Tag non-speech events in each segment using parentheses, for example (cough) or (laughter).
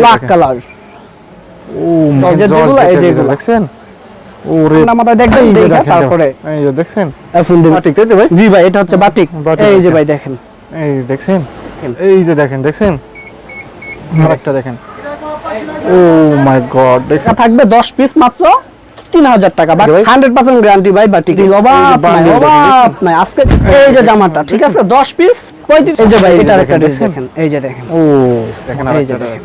Black colour ও যেগুলো, এই যেগুলো। দেখছেন? ওরে ঠান্ডা মাথা যে দেখে দেখেন, তারপরে। এই যে দেখছেন? ফুল দিন বাটিক তাই ভাই? জি ভাই এটা হচ্ছে বাটিক। এই যে। ভাই দেখেন। এই দেখছেন? এই যে দেখেন দেখছেন? আরেকটা দেখেন। ও মাই গড এটা থাকবে 10 পিস মাত্র। 3000 টাকা বাট ভাই? 100% গ্যারান্টি ভাই বাটিক অভাব নাই অভাব নাই। আজকে এই যে জামাটা ঠিক আছে? 10 পিস 35 এই যে ভাই এটার একটা দেখেন, দেখেন এই যে দেখেন। ও দেখেন এই যে দেখেন।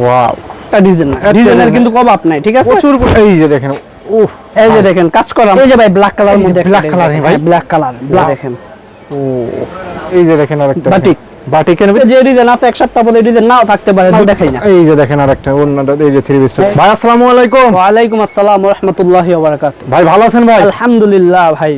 ওয়াও। একটা ডিজাইন ডিজাইনের। কিন্তু অভাব নাই ঠিক আছে? প্রচুর এই যে দেখেন ও এই যে দেখেন কাজ করা। এই যে ভাই ব্ল্যাক কালার মধ্যে black colour ভাই? ব্ল্যাক কালার দেখেন। ও এই যে দেখেন আরেকটা বাটিক। বাটিকের যে ডিজাইন আছে এক সপ্তাহ পরে ডিজাইন নাও থাকতে পারে দেখাই না। এই যে দেখেন আরেকটা অন্যটা এই যে থ্রি পিস ভাই আসসালামু আলাইকুম। ওয়ালাইকুম আসসালাম ওয়া রাহমাতুল্লাহি ওয়া বারাকাতুহু ভাই ভালো আছেন ভাই? আলহামদুলিল্লাহ ভাই।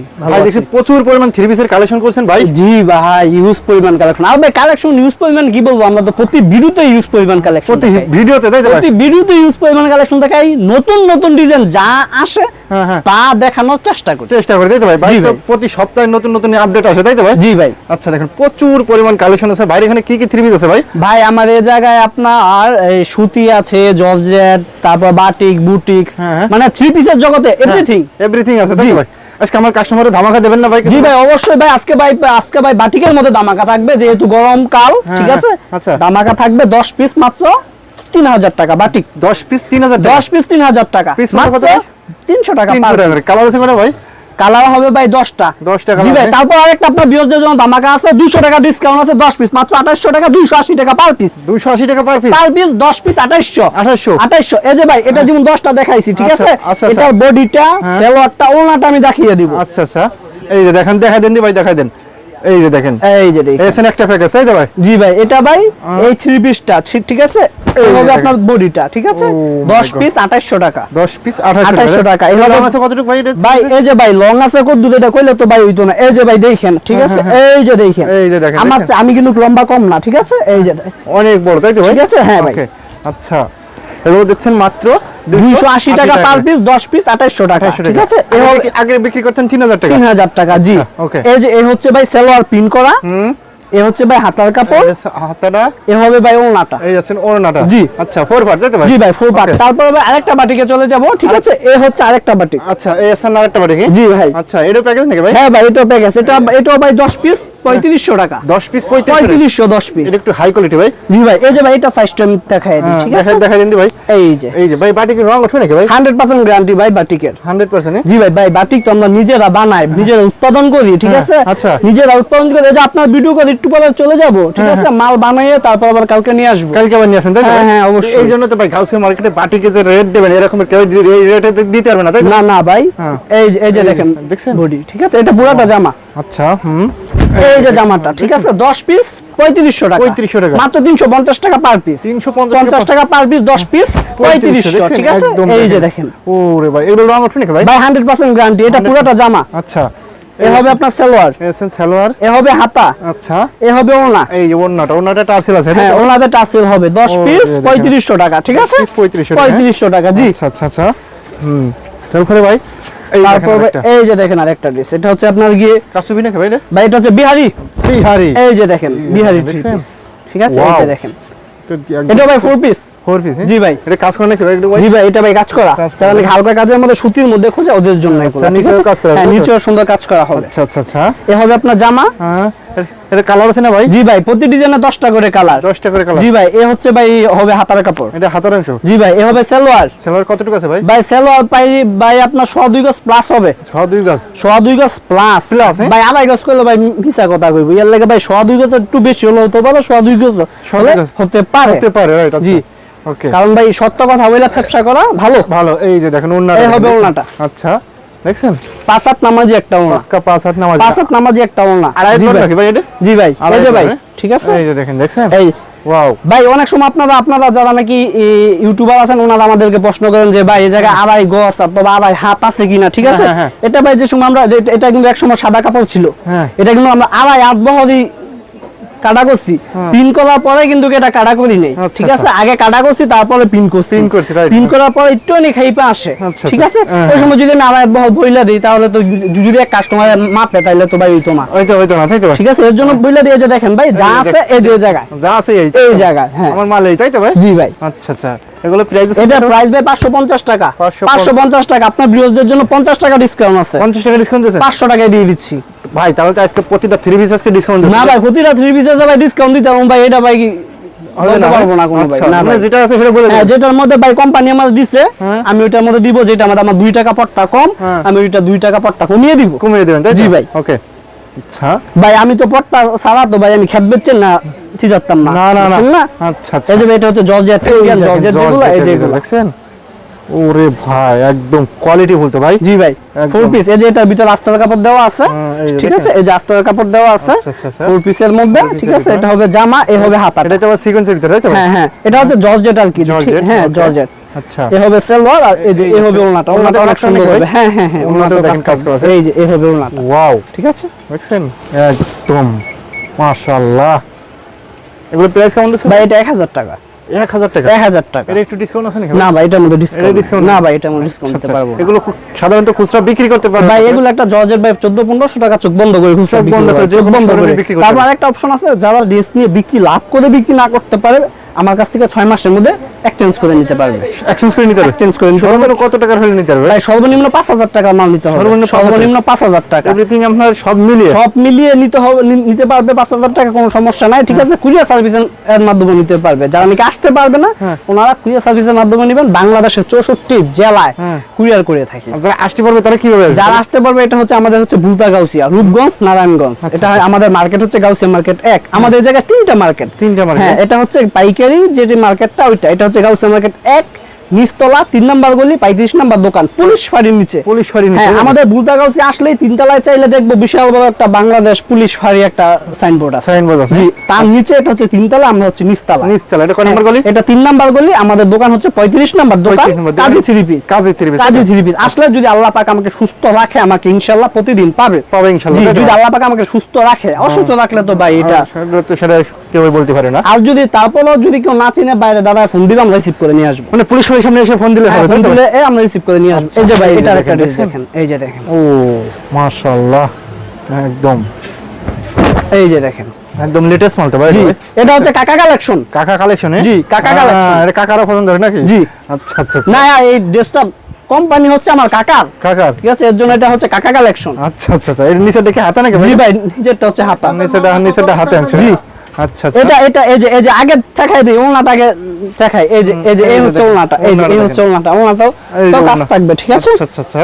দেখছি প্রচুর পরিমাণ থ্রি পিসের কালেকশন করছেন ভাই। জি ভাই ইউজ পরিমাণ কালেকশন আর ভাই কালেকশন ইউজ পরিমাণ কি বলব? আমরা তো প্রতি ভিডিওতে ইউজ পরিমাণ কালেকশন প্রতি ভিডিওতে তাই প্রতি ভিডিওতে ইউজ পরিমাণ কালেকশন দেখাই। নতুন নতুন ডিজাইন যা আসে হ্যাঁ, হ্যাঁ। তা দেখানোর চেষ্টা করি। চেষ্টা করে তাই তো ভাই? ভাই। প্রতি সপ্তাহে নতুন নতুন আপডেট আসে তাই তো ভাই? জি ভাই। আচ্ছা দেখেন প্রচুর পরিমাণ কালেকশন আছে? বাইরে এখানে কি কি থ্রি পিস আছে ভাই? ভাই এই জায়গায় আপনার এই সুতি আছে জর্জেট তারপর বাটিক বুটিক্স হ্যাঁ, হ্যাঁ। মানে থ্রি পিসের জগতে এভরিথিং এভরিথিং আছে তাই ভাই? আজকে আমার কাস্টমারে ধামাকা দেবেন না ভাই জি ভাই অবশ্যই ভাই আজকে ভাই আজকে ভাই বাটিকের মধ্যে ধামাকা থাকবে যেহেতু গরম কাল ঠিক হ্যাঁ, আছে? আচ্ছা। দামাকা থাকবে দশ পিস মাত্র তিন হাজার টাকা বাটিক। দশ পিস তিন হাজার দশ পিস তিন হাজার টাকা। Piece মাত্র কত মাত্র ভাই? তিনশো টাকা তিনশো টাকা কালার আছে ভাই? কালার হবে ভাই দশটা। 10টা জি ভাই তারপর আরেকটা আপনার বিয়সদের জন্য ধামাকা আছে দুশো টাকা ডিসকাউন্ট আছে দশ পিস মাত্র আঠাশশো টাকা দুইশো আশি টাকা পার পিস দুইশো আশি টাকা পার পিস পার পিস দশ পিস আঠাশশো 2800 আঠাশশো এই যে ভাই এটা যেমন দশটা দেখাইছি ঠিক আচ্ছা, আছে? আচ্ছা, এটা আচ্ছা। বডিটা সেলোয়ারটা ওনাটা আমি দেখিয়ে দিব। আচ্ছা আচ্ছা। এই যে দেখেন দেখাই দেন দি ভাই দেখাই দেন। এই যে দেখেন। এই যে দেখেন। এসেন একটা প্যাকেজ তাই তো ভাই? জি ভাই এটা ভাই এই থ্রি পিসটা ঠিক আছে? এই এই দেখেন। আপনার বডিটা ঠিক আছে? Oh my দশ God. পিস আঠাশশো টাকা। দশ পিস আঠাশশো 2800 টাকা। এগুলো- আছে কতটুকু ভাই ভাই এই যে ভাই লং আছে কত? দুধ এটা কইলে তো ভাই হইতো না। এই যে ভাই দেখেন ঠিক আছে? এই যে দেখেন। হ্যাঁ, এই যে দেখেন, আমার আমি কিন্তু লম্বা কম না ঠিক আছে? এই যে অনেক বড় তাই তো ভাই? ঠিক আছে, হ্যাঁ ভাই। আচ্ছা। এগুলো দিচ্ছেন মাত্র দুইশো আশি টাকা পার পিস দশ পিস আঠাশশো টাকা। ঠিক আছে? আগে বিক্রি- করতেন তিন হাজার টাকা? তিন হাজার টাকা জি। ওকে। এই যে এই হচ্ছে ভাই সেলোয়ার পিন করা। এ হচ্ছে ভাই হাতার কাপড় এই যে হাতাটা এ হবে ভাই ওনাটা এই যাচ্ছেন ওড়নাটা। জি। আচ্ছা ফোর পার্ট তাই তো জি ভাই ফুল পাট তারপর ভাই আরেকটা বাটিকে চলে যাব ঠিক আছে? এ হচ্ছে আরেকটা বাটিক আচ্ছা এই আছেন আরেকটা বাড়ি জি ভাই। আচ্ছা এটাও প্যাকেজ নাকি ভাই? হ্যাঁ ভাই এটা প্যাকেজ এটা এটাও ভাই দশ পিস পঁয়ত্রিশশো টাকা। দশ পিস পঁয়ত্রিশ পঁয়ত্রিশশো দশ পিস এটা একটু হাই কোয়ালিটি ভাই। জি ভাই এই যে ভাই এটা সাইজটা আমি দেখাই দিই ঠিক আছে? দেখাই দেখাই ভাই। এই যে। এই যে ভাই বাটি রং উঠবে নাকি ভাই? গ্যারান্টি ভাই বাটিকের। জি ভাই ভাই বাটিক তো আমরা নিজেরা বানাই নিজেরা উৎপাদন করি ঠিক হ্যাঁ, আছে? আচ্ছা। নিজেরা উৎপাদন করে। এই যে আপনার ভিডিও করে একটু পরে চলে যাব ঠিক হ্যাঁ, আছে? মাল বানাইয়ে তারপর আবার কালকে নিয়ে আসব। কালকে আবার নিয়ে আসেন তাই হ্যাঁ, হ্যাঁ, অবশ্যই। এই জন্য তো ভাই গাউসে মার্কেটে বাটিকে যে রেট দেবেন এরকম কেউ এই রেটে দিতে পারবে না তাই না না ভাই। হ্যাঁ। এই যে এই যে দেখেন দেখছেন? বডি ঠিক আছে? এটা পুরাটা জামা। আচ্ছা হুম। এই যে জামাটা ঠিক আছে? দশ পিস পঁয়ত্রিশশো টাকা। 3500 টাকা। মাত্র তিনশো পঞ্চাশ টাকা পার পিস 350 পঞ্চাশ টাকা পার পিস দশ পিস পঁয়ত্রিশশো দেখছেন? ঠিক আছে? এই যে দেখেন। ওরে ভাই এগুলো রং উঠবে নাকি ভাই? ভাই হান্ড্রেড পার্সেন্ট গ্যারান্টি এটা পুরোটা জামা। আচ্ছা। এ হবে আপনার সালোয়ার। সালোয়ার। এ হবে হাতা। আচ্ছা। এ হবে ওনা। এই যে ওন্নাটা ওন্নাটা টার্সেল আছে হ্যাঁ ওনাদের টাসেল হবে। দশ ও, পিস এই দেখেন। পঁয়ত্রিশশো টাকা ঠিক আছে? piece 3500 টাকা, পঁয়ত্রিশশো টাকা জি। আচ্ছা আচ্ছা আচ্ছা। হুম। তারপরে ভাই এই তারপর ভাই, এই যে দেখেন আরেকটা ড্রেস এটা হচ্ছে আপনার গিয়ে কাসুবি নাকি ভাই ভাই এটা হচ্ছে বিহারি। বিহারি। এই যে দেখেন বিহারি ঠিক আছে? Wow. এই যে দেখেন। এটা ভাই ফোর পিস ফোর পিস জি ভাই। এটা কাজ করে নাকি একটু জি ভাই এটা ভাই কাজ করা। যারা নাকি হালকা কাজের মধ্যে সুতির মধ্যে খোঁজে ওদের জন্য এগুলো, আচ্ছা, নিচেও কাজ করা, হ্যাঁ নিচেও সুন্দর কাজ করা হবে। আচ্ছা আচ্ছা আচ্ছা। এ হবে আপনার জামা? হ্যাঁ এটা কালার আছে না ভাই? জি ভাই প্রতি ডিজাইনে দশটা করে কালার দশটা করে কালার জি ভাই এ হচ্ছে ভাই হবে হাতার কাপড়। এটা হাতের অংশ? জি ভাই এ হবে সালোয়ার। সেলার কতটুকু আছে ভাই? ভাই সালোয়ার পাই ভাই আপনার সোয়া দুই গজ প্লাস হবে। ছ দুই গাছ গজ প্লাস হ্যাঁ? ভাই আড়াই গজ করলে ভাই মিছা কথা কইব। ইয়ার লাগে ভাই সোয়া দুই গজ একটু বেশি হলে হতে পারে সোয়া দুই গজ সোয়া হলে দুই গজ। হতে পারে। হতে পারে রাইট জি। ওকে কারণ ভাই সত্য কথা বলে ব্যবসা করা ভালো। ভালো এই যে দেখেন হবে। আচ্ছা দেখছেন? পাঁচ হাত নামাজি একটা ওনা পাক্কা পাঁচ হাত নামাজ। পাঁচ হাত নামাজি একটা ওনা আড়াই জি বড় ভাই। ভাই এটা? জি ভাই। এই যে ভাই হ্যাঁ? ঠিক আছে? এই যে দেখেন দেখছেন? এই ওয়াও ভাই অনেক সময় আপনারা আপনারা যারা নাকি ইউটিউবার আছেন ওনারা আমাদেরকে প্রশ্ন করেন যে ভাই এই জায়গায় আড়াই গজ অথবা আড়াই হাত আছে কিনা? ঠিক আছে? হ্যাঁ, হ্যাঁ, এটা ভাই যে সময় আমরা এটা- কিন্তু এক সময় সাদা কাপড় ছিল। হ্যাঁ। এটা কিন্তু আমরা আড়াই আট বহরই কাটা করছি হ্যাঁ। পিন করার পরে কিন্তু এটা কাটা করি নেই। আচ্ছা, ঠিক আছে? আগে কাটা করছি তারপরে পিন করছি। পিন করছি, পিন করার পরে একটু অনেক খাইপা আসে। আচ্ছা, ঠিক আচ্ছা, আছে? হ্যাঁ, ওই হ্যাঁ। সময় যদি বহল বইলা দিই তাহলে তো যদি এক কাস্টমার মাপে তাইলে তো ভাই হইতো না। ওই তো ওই তো না তাই তো? ঠিক আছে? এর জন্য বইলা দিয়ে যে দেখেন ভাই যা আছে এই যে এই জায়গায়। যা আছে এই। এই জায়গায় হ্যাঁ। আমার মাল এই তাই তো ভাই? জি ভাই। আচ্ছা আচ্ছা। এগুলো প্রাইস এটা প্রাইস ভাই পাঁচশো পঞ্চাশ টাকা। 550 পাঁচশো পঞ্চাশ টাকা। আপনার জন্য পঞ্চাশ টাকা ডিসকাউন্ট আছে। পঞ্চাশ টাকা ডিসকাউন্ট দিয়েছে পাঁচশো টাকায় দিয়ে দিচ্ছি। ভাই তাহলে তো আজকে প্রতিটা থ্রি পিস আজকে ডিসকাউন্ট না ভাই প্রতিটা থ্রি পিসের ভাই ডিসকাউন্ট দিতে হবে ভাই এটা ভাই কি বলতে পারব না কোনো ভাই। না যেটা আছে সেটা বলে যেটার মধ্যে ভাই কোম্পানি আমাদের দিচ্ছে হ্যাঁ। আমি ওইটার মধ্যে দিব যেটা আমাদের আমার দুই টাকা পড়তা কম হ্যাঁ। আমি ওইটা দুই টাকা পড়তা কমিয়ে দিব। কমিয়ে দেবেন তাই তো? জি ভাই। ওকে। আচ্ছা। ভাই আমি তো পড়তা সারা তো ভাই আমি খেপ বেচছেন না ঠিক না। না না আচ্ছা আচ্ছা। এই যে এটা হচ্ছে জর্জেট এই জর্জেট যেগুলো। দেখছেন? ওরে ভাই একদম কোয়ালিটি বলতো ভাই। জি ভাই ফোর পিস এই যে এটার ভিতরে আস্তার কাপড় দেওয়া আছে হ্যাঁ, ঠিক আছে? এই যে আস্তার কাপড় দেওয়া আছে আচ্ছা, আচ্ছা, আচ্ছা। ফোর পিসের মধ্যে ঠিক আছে? এটা হবে জামা এ হবে হাতা এটা তো সিকোয়েন্সের ভিতরে তাই তো হ্যাঁ হ্যাঁ এটা হচ্ছে জর্জেট আর কি জর্জেট, হ্যাঁ জর্জেট। আচ্ছা। এ হবে সেলওয়ার আর এই যে এ হবে ওড়নাটা। ওড়নাটা অনেক সুন্দর হবে। হ্যাঁ হ্যাঁ হ্যাঁ দেখেন কাজ করা আছে। এই যে এ হবে ওড়নাটা। ওয়াও ঠিক আছে? দেখছেন? একদম মাশাআল্লাহ। এগুলো প্রাইস কেমন ভাই এটা এক হাজার টাকা। এক হাজার টাকা? এক হাজার টাকা। এটা একটু ডিসকাউন্ট আছে নাকি না ভাই এটার মধ্যে ডিসকাউন্ট না ভাই এটার মধ্যে ডিসকাউন্ট দিতে আচ্ছা, পারব এগুলো সাধারণত খুচরা বিক্রি করতে পারব ভাই এগুলো একটা ভাই টাকা চোখ বন্ধ করে খুচরা বন্ধ করে, করে, চোখ বন্ধ করে। তারপর একটা অপশন আছে যারা ড্রেস নিয়ে বিক্রি লাভ করে বিক্রি না করতে পারে আমার কাছ থেকে ছয় মাসের মধ্যে এক্সচেঞ্জ করে নিতে পারবে। এক্সচেঞ্জ করে নিতে পারবে এক্সচেঞ্জ করে নিতে পারবে। কত টাকার হলে নিতে পারবে? ভাই সর্বনিম্ন পাঁচ হাজার টাকা মাল নিতে হবে। সর্বনিম্ন 5,000 সর্বনিম্ন পাঁচ হাজার টাকা। এভরিথিং আপনার সব মিলিয়ে? সব মিলিয়ে নিতে হবে নিতে পারবে পাঁচ হাজার টাকা কোনো সমস্যা নাই ঠিক আছে? কুরিয়ার সার্ভিস এর মাধ্যমে নিতে পারবে। যারা নাকি আসতে পারবে না হ্যাঁ। ওনারা কুরিয়ার সার্ভিসের মাধ্যমে নেবেন। বাংলাদেশের চৌষট্টি জেলায় হ্যাঁ। কুরিয়ার করে থাকি। যারা আসতে পারবে তারা কীভাবে? যারা আসতে পারবে এটা হচ্ছে আমাদের হচ্ছে ভুলতা গাউসিয়া রূপগঞ্জ নারায়ণগঞ্জ। আচ্ছা। এটা আমাদের মার্কেট হচ্ছে গাউসিয়া মার্কেট এক। আমাদের জায়গায় তিনটা মার্কেট তিনটা মার্কেট হ্যাঁ এটা হচ্ছে পাইকারি যেটি মার্কেটটা ওইটা এটা হচ্ছে গাউসিয়া মার্কেট এক নিচতলা তিন নাম্বার গলি পঁয়ত্রিশ নাম্বার দোকান। পুলিশ ফাঁড়ির নিচে। পুলিশ ফাঁড়ির নিচে, হ্যাঁ আমাদের ভুলতা গাউসি আসলেই তিনতলায় চাইলে দেখব বিশাল বড় একটা বাংলাদেশ পুলিশ ফাঁড়ি একটা সাইনবোর্ড আছে। Signboard আছে। জি তার নিচে এটা হচ্ছে তিনতলা আমরা হচ্ছে নিচতলা। নিচতলা, এটা কয় নাম্বার গলি? এটা তিন নাম্বার গলি আমাদের দোকান হচ্ছে পঁয়ত্রিশ নাম্বার দোকান 35 নম্বর দোকান। কাজী থ্রি পিস। কাজী three piece, কাজী থ্রি পিস। আসলে যদি আল্লাহ পাক আমাকে সুস্থ রাখে আমাকে ইনশাল্লাহ প্রতিদিন পাবে। পাবে ইনশাআল্লাহ, তো? যদি আল্লাহ পাক আমাকে সুস্থ রাখে অসুস্থ রাখলে তো ভাই এটা আর সেটা কেউ বলতে পারে না। আর যদি তারপরেও যদি কেউ না চিনে বাইরে দাদা ফোন দিবে আমরা রিসিভ করে নিয়ে আসব। মানে পুলিশ সামনে এসে ফোন দিলে হ্যাঁ, হবে ফোন দিলে এ আমরা রিসিভ করে নিয়ে আসব। এই যে ভাই এটা একটা ড্রেস দেখেন এই যে দেখেন। ও মাশাআল্লাহ একদম। এই যে দেখেন। একদম লেটেস্ট ভাই এটা হচ্ছে কাকা কালেকশন কাকা কালেকশনে জি, কাকা collection। এটা কাকারা পছন্দ করে নাকি? জি। আচ্ছা আচ্ছা আচ্ছা। না এই ড্রেসটা কোম্পানি হচ্ছে আমার কাকার। কাকার? ঠিক আছে এর জন্য এটা হচ্ছে কাকা কালেকশন আচ্ছা আচ্ছা আচ্ছা। এর নিচে দেখে হাতে নাকি জি ভাই? নিচেরটা হচ্ছে হাতা। নিচেটা নিচেটা হাতে জি। আচ্ছা আচ্ছা। এটা এটা এই যে এই যে আগে দেখাই দিই ওনাটা আগে দেখাই। এই যে এই যে এই এই হচ্ছে ওনাটা এই যে এই হচ্ছে ওনাটা ওনাটাও তো কাজ থাকবে ঠিক আছে? আচ্ছা আচ্ছা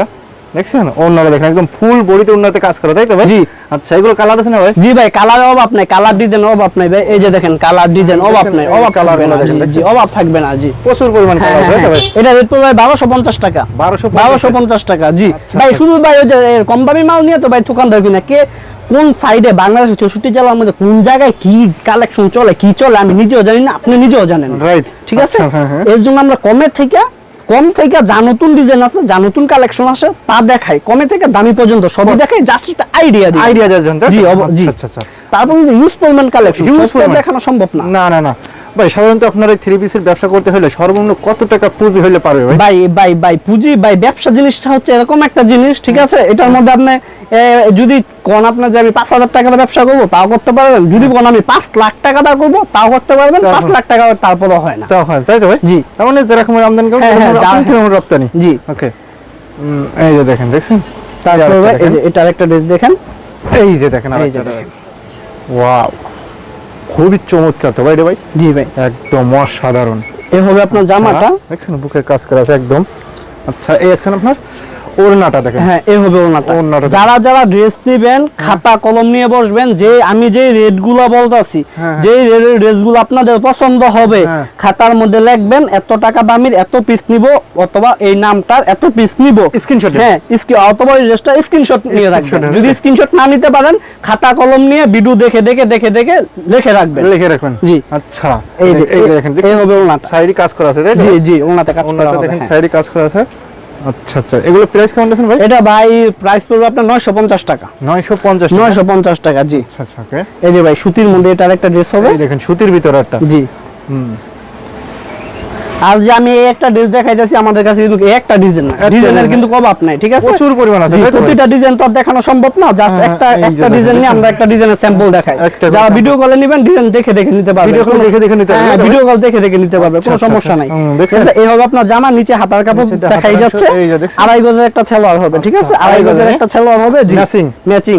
দেখছেন? অন্যরা দেখেন একদম ফুল বডিতে উন্নতে কাজ করে তাই তো ভাই? জি। আচ্ছা এগুলো কালার আছে না ভাই? জি ভাই কালার অভাব নাই কালার ডিজাইন অভাব নাই ভাই। এই যে দেখেন কালার ডিজাইন অভাব নাই অভাব colour না জি, অভাব থাকবে না জি। প্রচুর পরিমাণ কালার তাই তো ভাই। এটা রেট পড়বে বারোশো পঞ্চাশ টাকা। 1250 বারোশো পঞ্চাশ টাকা জি। আচ্ছা, ভাই। শুধু ভাই ওই যে কম দামি মাল নিয়ে তো ভাই দোকানদার কিনা কে কোন সাইডে বাংলাদেশের চৌষট্টি জেলার মধ্যে কোন জায়গায় কি কালেকশন চলে কি চলে আমি নিজেও জানি না আপনি নিজেও জানেন। রাইট ঠিক আছে? হ্যাঁ হ্যাঁ। এর জন্য আমরা কমের থেকে কম থেকে যা নতুন ডিজাইন আছে যা নতুন কালেকশন আছে তা দেখাই। কমে থেকে দামি পর্যন্ত সবই দেখাই জাস্ট একটা আইডিয়া দিই আইডিয়া দেওয়ার জন্য জি, জি। আচ্ছা আচ্ছা তারপর ইউজ পরিমাণ কালেকশন ইউজ পরিমাণ। দেখানো সম্ভব না। না না না। ভাই সাধারণত আপনার এই থ্রি পিসের ব্যবসা করতে হলে সর্বনিম্ন কত টাকা পুঁজি হলে পারবে ভাই? ভাই ভাই পুঁজি ভাই ব্যবসা জিনিসটা হচ্ছে এরকম একটা জিনিস ঠিক আছে? এটার মধ্যে আপনি যদি কোন আপনার যে আমি পাঁচ হাজার টাকা দিয়ে ব্যবসা করব তাও করতে পারবেন। যদি কোন আমি পাঁচ লাখ টাকা দা করব তাও করতে পারবেন। পাঁচ লাখ টাকা তারপরও হয় না। হয়। তাই তো ভাই? জি। তার মানে যেরকম আমদানি করবেন হ্যাঁ, হ্যাঁ, রপ্তানি, জি। ওকে এই যে দেখেন দেখছেন? তারপরে এই যে এটার একটা ড্রেস দেখেন। এই যে দেখেন ওয়াও খুবই চমৎকার তো ভাই রে ভাই? জি ভাই। একদম অসাধারণ। এ হবে আপনার জামাটা দেখছেন বুকের কাজ করা আছে একদম। আচ্ছা এই আছেন আপনার? ওড়নাটা দেখেন। হ্যাঁ হবে ওড়নাটা। যারা যারা ড্রেস নিবেন খাতা কলম নিয়ে বসবেন যে আমি যে রেটগুলা বলতাছি হ্যাঁ, যে ড্রেসগুলো আপনাদের পছন্দ হবে হ্যাঁ। খাতার মধ্যে লিখবেন এত টাকা দামের এত পিস নিব অথবা এই নামটার এত পিস নিব। এ? হ্যাঁ অথবা এই ড্রেসটা স্ক্রিনশট নিয়ে রাখবেন। যদি স্ক্রিনশট না নিতে পারেন খাতা কলম নিয়ে ভিডিও দেখে দেখে দেখে দেখে লিখে রাখবেন। লিখে রাখবেন। জি। আচ্ছা। এই যে এই দেখেন এই হবে ওনাটা সাইডে কাজ করা আছে তাই জি জি ওনাতে কাজ করা হবে দেখেন হ্যাঁ। সাইডে কাজ করা আছে। আচ্ছা আচ্ছা। এগুলো প্রাইস কেমন আছেন ভাই? এটা ভাই প্রাইস পড়বে আপনার নয়শো পঞ্চাশ টাকা। নয়শো পঞ্চাশ নয়শো পঞ্চাশ টাকা জি। আচ্ছা আচ্ছা ওকে এই যে ভাই সুতির মধ্যে এটা একটা ড্রেস হবে। এই দেখেন সুতির ভিতরে একটা। জি। হুম। আজ যে আমি একটা ড্রেস দেখাইতেছি আমাদের কাছে কিন্তু একটা ডিজাইন না ডিজাইনের কিন্তু অভাব নাই ঠিক আছে? প্রচুর পরিমাণ আছে? প্রতিটা ডিজাইন তো দেখানো সম্ভব না জাস্ট হ্যাঁ, একটা একটা ডিজাইন নিয়ে আমরা একটা ডিজাইনের স্যাম্পল দেখাই। যারা ভিডিও কলে নেবেন ডিজাইন দেখে দেখে নিতে পারবে। Call কোনো- দেখে দেখে নিতে পারবে, হ্যাঁ? ভিডিও কল দেখে দেখে নিতে পারবে কোনো আচ্ছা, সমস্যা আচ্ছা, নাই। এই হবে আপনার জামা নিচে হাতার কাপড় দেখাই যাচ্ছে? আড়াই গজের একটা ছেলোয়ার হবে ঠিক আছে? আচ্ছা, আড়াই গজের একটা ছেলোয়ার হবে জি Matching? ম্যাচিং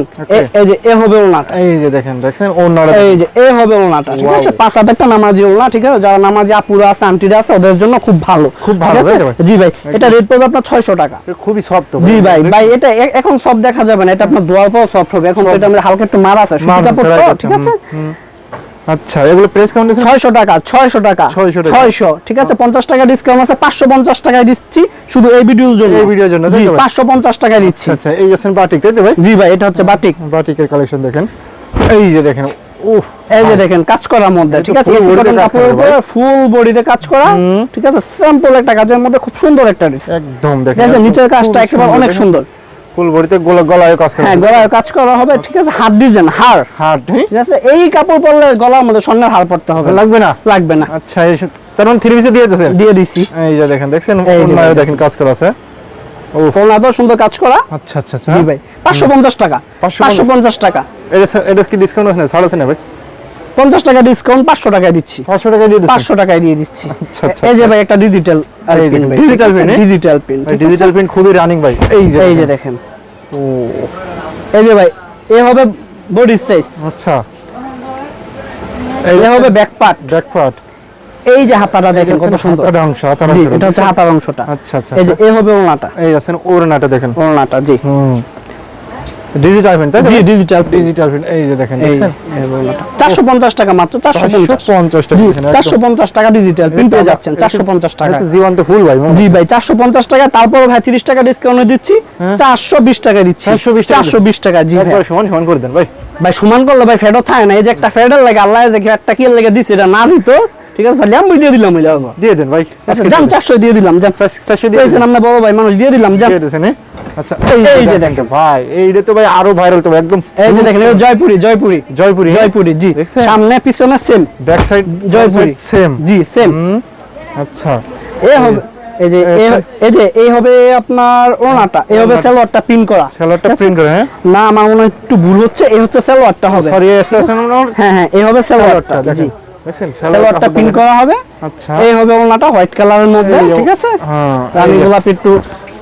এই যে এ হবে ওনাটা এই যে দেখেন দেখছেন? ওনারা এই যে এ হবে ওনাটা ঠিক আছে? পাঁচ একটা নামাজি ওনা ঠিক আছে? যারা নামাজি আপুরা আছে আন্টিরা আছে ওদের জন্য খুব ভালো। খুব? জি ভাই এটা রেট পড়বে আপনার ছয়শো টাকা। খুবই সফট জি ভাই ভাই এটা এখন সব দেখা যাবে না এটা আপনার দোয়ার পর সফট হবে। এখন এটা আমরা হালকা একটু মার আছে ঠিক আছে? আচ্ছা এগুলো টাকা ছয়শো টাকা। 600 ছয়শো ঠিক আছে? পঞ্চাশ টাকা ডিসকাউন্ট আছে টাকায় দিচ্ছি শুধু এই ভিডিওর জন্য। এই ভিডিওর জন্য, জি তো ভাই? পাঁচশো পঞ্চাশ টাকায় দিচ্ছি। আচ্ছা এই আছেন বাটিক তাই তো ভাই? জি ভাই এটা হচ্ছে বাটিক বাটিকের কালেকশন দেখেন। এই যে দেখেন এই যে দেখেন কাজ করার মধ্যে ঠিক আছে? full এসি body তে কটন কাজ কাপড়ের উপরে ফুল বডিতে কাজ করা ঠিক আছে? স্যাম্পল একটা কাজের মধ্যে খুব সুন্দর একটা একদম দেখেন নিচের কাজটা একেবারে অনেক সুন্দর। ফুল বডিতে গলায় কাজ করে হ্যাঁ গলায় কাজ করা হবে ঠিক আছে? হাত ডিজাইন হার। হার্ড ঠিক আছে? এই কাপড় পরলে গলার মধ্যে স্বর্ণের হার পড়তে হবে। লাগবে না? লাগবে না। আচ্ছা এই তার মানে থ্রি পিসে দিয়ে দিয়েছেন? দিয়ে দিছি। এই যে দেখেন দেখছেন। দেখেন কাজ করা আছে। কোনাতেও সুন্দর কাজ করা? আচ্ছা আচ্ছা আচ্ছা জি ভাই। পাঁচশো পঞ্চাশ টাকা। 550 পাঁচশো পঞ্চাশ। টাকা। এটা এটা কি ডিসকাউন্ট আছে না? ছাড় আছে না ভাই? পঞ্চাশ টাকা ডিসকাউন্ট পাঁচশো টাকায় দিচ্ছি। পাঁচশো টাকা দিয়ে দিচ্ছেন? পাঁচশো টাকায় দিয়ে দিচ্ছি। আচ্ছা, আচ্ছা, এই যে ভাই একটা ডিজিটাল এই pin, eh? Digital pin digital print খুবই রানিং ভাই। এই যে এই যে দেখেন। ও। এই যে ভাই এ হবে বডি সাইজ আচ্ছা। এ হবে ব্যাক পার্ট ব্যাক পার্ট এই যে হাতাটা দেখেন কত সুন্দর। অংশ হাতার অংশ এটা হচ্ছে হাতার অংশটা। আচ্ছা আচ্ছা এই যে এ হবে ওনাটা এই আছেন ওড়নাটা দেখেন। ওনাটা জি। হুম। ডিজিটাল প্রিন্ট তাই জি ডিজিটাল ডিজিটাল প্রিন্ট এই যে দেখেন এই চারশো পঞ্চাশ টাকা মাত্র 450 টাকা দিয়েছেন, একদম। চারশো পঞ্চাশ টাকা ডিজিটাল প্রিন্ট পেয়ে যাচ্ছেন চারশো পঞ্চাশ টাকা এটা জীবন্ত ফুল ভাই জি ভাই চারশো পঞ্চাশ টাকা তারপর ভাই তিরিশ টাকা ডিসকাউন্ট দিচ্ছি চারশো বিশ টাকা দিচ্ছি। 420 টাকা চারশো বিশ টাকা জি ভাই। সমান সমান করে দেন ভাই। ভাই সমান করলে ভাই ফেডও থাকে না এই যে একটা ফেডের লাগে আল্লাহ দেখে একটা কি লাগে দিচ্ছে এটা না দিত ঠিক আছে তাহলে আমি দিয়ে দিলাম ওই দিয়ে দেন ভাই। আচ্ছা যান চারশো দিয়ে দিলাম যান। চারশো দিয়ে পেয়েছেন আপনার বড় ভাই মানুষ দিয়ে দিলাম যান। দিয়ে দিয়েছেন আচ্ছা এই যে দেখেন। ভাই এইটা তো ভাই আরও ভাইরাল তো একদম এই যে দেখেন জয়পুরি জয়পুরি। জয়পুরি জয়পুরি জি। সামনে পিছনে same back side Jaipuri same জি সেম আচ্ছা। এ হবে এই যে এই যে এই হবে আপনার ওনাটা এই হবে সালোয়ারটা পিন করা। সেলোয়ারটা প্রিন্ট করে হ্যাঁ? না আমার মনে হয় একটু ভুল হচ্ছে এই হচ্ছে সালোয়ারটা হবে। সরি হ্যাঁ হ্যাঁ এই হবে সালোয়ারটা জি। দেখেন সালোয়ারটা পিন করা হবে। আচ্ছা। এই হবে ওনাটা হোয়াইট কালারের মধ্যে ঠিক আছে? হ্যাঁ রানী গোলাপি একটু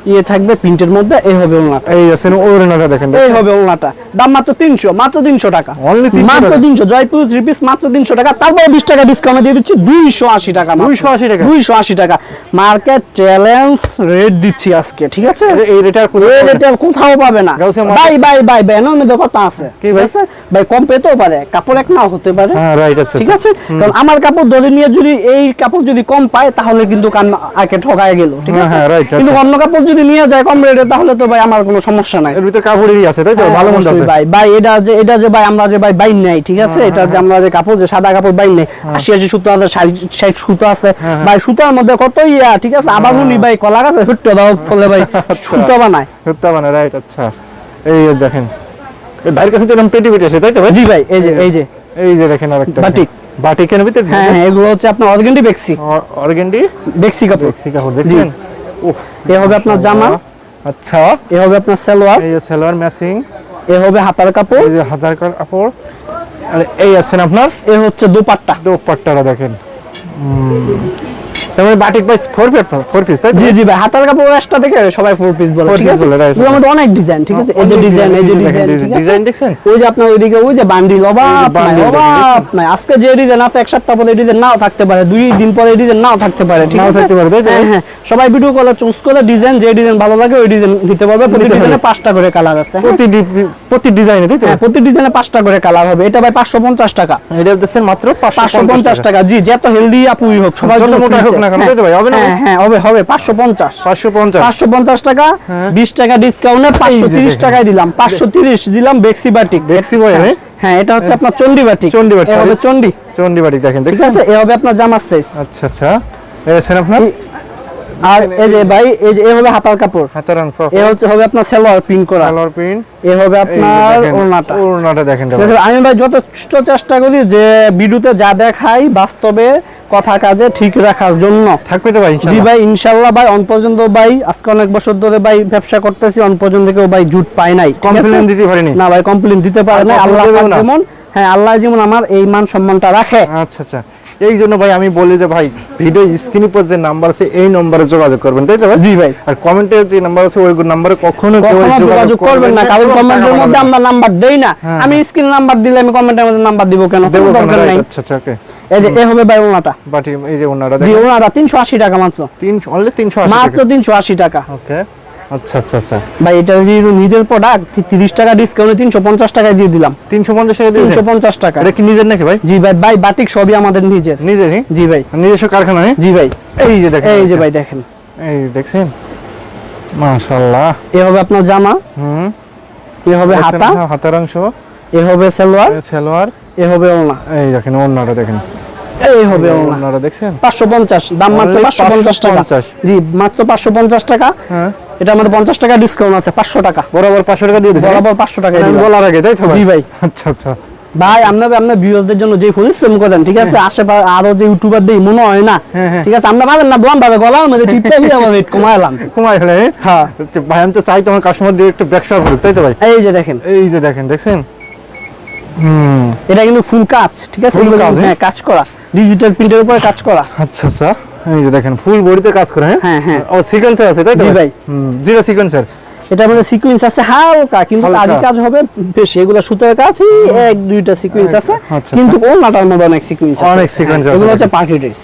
ইয়ে থাকবে প্রিন্টের মধ্যে এই হবে ওনাটা এই আছেন ওড়নাটা দেখেন এই হবে ওনাটা দাম মাত্র তিনশো মাত্র তিনশো টাকা। Only 300 মাত্র টাকা? তিনশো জয়পুর থ্রি পিস মাত্র তিনশো টাকা। তারপরে বিশ টাকা ডিসকাউন্ট দিয়ে দিচ্ছি দুইশো আশি টাকা 280 টাকা? দুইশো আশি টাকা। মার্কেট চ্যালেঞ্জ রেট দিচ্ছি আজকে ঠিক আছে? এই- এই রেটার এই রেটে কোথাও পাবে না। বাই বাই বাই বাই এর মধ্যে কথা আছে কি? ঠিক আছে? ভাই কম পেতেও পারে কাপড় এক নাও হতে পারে। হ্যাঁ রাইট আচ্ছা ঠিক আছে? কারণ আমার কাপড় ধরে নিয়ে যদি এই কাপড় যদি কম পায় তাহলে কিন্তু কান আগে ঠকায় গেল ঠিক হ্যাঁ, আছে? হ্যাঁ, কিন্তু আচ্ছা। অন্য কাপড় যদি নিয়ে যায় কম রেটে তাহলে তো ভাই আমার কোনো সমস্যা নাই। এর ভিতর কাপড়েরই আছে তাই তো? হ্যাঁ, ভালো মন্দ আছে। ভাই। ভাই এটা যে এটা যে ভাই আমরা যে ভাই বাইন নাই ঠিক আছে? এটা যে আমরা যে কাপড় যে সাদা কাপড় বাইন নাই আশি আশি সুতো আছে ষাট ষাট সুতো আছে। হ্যাঁ, ভাই সুতার মধ্যে কত ইয়া ঠিক আছে? আবার উনি ভাই কলা গাছে হুট্টো দাও ফলে ভাই আচ্ছা। সুতো বানায়। সত্যি মানে রাইট আচ্ছা। এই দেখেন এই ভাইয়ের কাছে তো এরকম পেটি পেটি আছে তাই তো ভাই? জি ভাই এই যে এই যে এই যে। দেখেন আরেকটা। বাটিক। বাটিকের ভিতর হ্যাঁ হ্যাঁ এগুলো হচ্ছে আপনার অর্গেন্ডি বেক্সি। অর্গেন্ডি? বেক্সি কাপড়। বেক্সি কাপড় দেখছেন? উফ এ হবে আপনার জামা। আচ্ছা। এ হবে আপনার সালোয়ার। এই যে সালোয়ার ম্যাচিং এ হবে হাতার কাপড়। এই যে হাতার কাপড়। আর এই আছেন আপনার? এ হচ্ছে দোপাট্টা। দোপাট্টাটা দেখেন। মানে বাটিক ফোর পিস পিস তাই জি জি ভাই হাতার কাপড় সবাই পিস বলে ঠিক আছে? এগুলোর মধ্যে অনেক ডিজাইন ঠিক আছে? এই যে ডিজাইন এই যে ডিজাইন ডিজাইন দেখছেন? ওই যে আপনার ওইদিকে ওই যে বান্ডিল অভাব নাই bundle অভাব নাই। আজকে যে ডিজাইন আছে এক সপ্তাহ পরে ডিজাইন নাও থাকতে পারে দুই দিন পরে ডিজাইন নাও থাকতে পারে ঠিক আছে? থাকতে পারে, হ্যাঁ হ্যাঁ। সবাই ভিডিও কলে চুজ করে ডিজাইন যে ডিজাইন ভালো লাগে ওই ডিজাইন নিতে পারবে। প্রতি ডিজাইনে পাঁচটা করে কালার আছে হ্যাঁ? প্রতি প্রতি ডিজাইনে তাই তো? হ্যাঁ প্রতি ডিজাইনে পাঁচটা করে কালার হবে। এটা ভাই পাঁচশো পঞ্চাশ টাকা। এটা দিচ্ছেন মাত্র পাঁচশো পঞ্চাশ টাকা। জি যত হেলদি আপুই হোক যত মোটা হোক না কেন। ভাই? হবে না হ্যাঁ হবে হবে পাঁচশো পঞ্চাশ। পাঁচশো পঞ্চাশ। পাঁচশো পঞ্চাশ টাকা। বিশ টাকা ডিসকাউন্টে পাঁচশো তিরিশ দেখেন। টাকায় দিলাম। পাঁচশো তিরিশ দিলাম বেক্সি বাটিক বেক্সি বয়, হ্যাঁ, এটা হচ্ছে আপনার চন্ডি বাটিক চণ্ডী বাটিক, হবে চন্ডি চন্ডি বাটিক দেখেন ঠিক আছে এ হবে আপনার জামার সাইজ আচ্ছা আচ্ছা। এই আছেন আপনার? আর এই যে ভাই এই যে এ হবে হাতার কাপড়। হাতের এ হচ্ছে হবে আপনার সেলোয়ার প্রিন্ট করা। কালার প্রিন্ট এ হবে আপনার ওড়নাটা। ওড়নাটা দেখেন আমি ভাই যথেষ্ট চেষ্টা করি যে ভিডিওতে যা দেখাই বাস্তবে কথা কাজে ঠিক রাখার জন্য। থাকবে তো ভাই জি ভাই ইনশাল্লাহ ভাই অন পর্যন্ত ভাই আজকে অনেক বছর ধরে ভাই ব্যবসা করতেছি অন পর্যন্ত কেউ ভাই জুট পায় নাই কমপ্লেন দিতে পারিনি। না ভাই কমপ্লেন দিতে পারে না আল্লাহ? যেমন হ্যাঁ আল্লাহ যেমন আমার এই মান সম্মানটা রাখে। আচ্ছা আচ্ছা। এই জন্য ভাই আমি বলি যে ভাই ভিডিও স্ক্রিনে পর যে নাম্বার আছে এই নম্বরে যোগাযোগ করবেন তাই তো জি ভাই। আর কমেন্টে যে নাম্বার আছে ওই নাম্বারে কখনো যোগাযোগ করবেন না কারণ কমেন্টের মধ্যে আমরা নাম্বার দেই না। হ্যাঁ। আমি স্ক্রিন নাম্বার দিলে আমি কমেন্টের মধ্যে নাম্বার দিব কেন? কেন? দরকার নাই। আচ্ছা আচ্ছা ওকে এই যে এ হবে ভাই ওনাটা। বাটি এই যে ওনারা জি ওনাটা তিনশো আশি টাকা মাত্র। তিন অনলি তিনশো আশি মাত্র তিনশো আশি টাকা। ওকে আচ্ছা আচ্ছা আচ্ছা। ভাই এটা যেহেতু নিজের প্রোডাক্ট তিরিশ টাকা ডিসকাউন্টে তিনশো পঞ্চাশ টাকায় দিয়ে দিলাম। তিনশো পঞ্চাশ টাকা তিনশো দিয়েছেন পঞ্চাশ টাকা। এটা কি নিজের নাকি ভাই? জি ভাই ভাই বাটিক সবই আমাদের নিজের। নিজেরই? জি ভাই। নিজস্ব কারখানা হ্যাঁ? জি ভাই। এই যে দেখেন এই যে ভাই দেখেন। এই দেখছেন? মাশাআল্লাহ। এ হবে আপনার জামা। হুম। এ হবে হাতা। দেখছেন, হাতের অংশ। এ হবে সালোয়ার। সালোয়ার। এ হবে ওনা এই দেখেন ওড়নাটা দেখেন। এই হবে ওনা দেখছেন? পাঁচশো পঞ্চাশ দাম মাত্র Only পাঁচশো পঞ্চাশ টাকা। জি মাত্র পাঁচশো পঞ্চাশ টাকা। হ্যাঁ। এটা আমাদের পঞ্চাশ টাকা ডিসকাউন্ট আছে পাঁচশো টাকা। বরাবর পাঁচশো টাকা দিয়ে দিচ্ছেন? বরাবর পাঁচশো টাকা আমি বলার আগে তাই তো জি ভাই। আচ্ছা আচ্ছা। ভাই আপনার আপনার ভিউয়ারদের জন্য যে পরিশ্রম করেন ঠিক আছে? আশেপাশে আরও যে ইউটিউবার দেই মনে হয় না? হ্যাঁ, হ্যাঁ। ঠিক আছে আমরা বাজার না দোয়ান বাজার টিপে আমাদের কমাইলাম কমাই হ্যাঁ? ভাই আমি তো চাই তোমার কাস্টমার দিয়ে একটু ব্যবসা করুক তাই তো ভাই? এই যে দেখেন। এই যে দেখেন দেখছেন? এটা কিন্তু ফুল কাজ ঠিক আছে? কিন্তু, হ্যাঁ? কাজ করা। ডিজিটাল প্রিন্টের উপরে কাজ করা। আচ্ছা আচ্ছা। এই যে দেখেন ফুল বডিতে কাজ করা হ্যাঁ? হ্যাঁ হ্যাঁ। ও সিকোয়েন্সার আছে তাই তো জি ভাই। জিরো সিকোয়েন্সার এটা আমাদের সিকোয়েন্স আছে হালকা কিন্তু। আদি কাজ হবে বেশি এগুলো সুতোর কাজ এক দুইটা সিকোয়েন্স আছে আচ্ছা, কিন্তু ওনাটার মধ্যে অনেক সিকোয়েন্স আছে। অনেক হ্যাঁ, আছে। এগুলো হচ্ছে পার্টি ড্রেস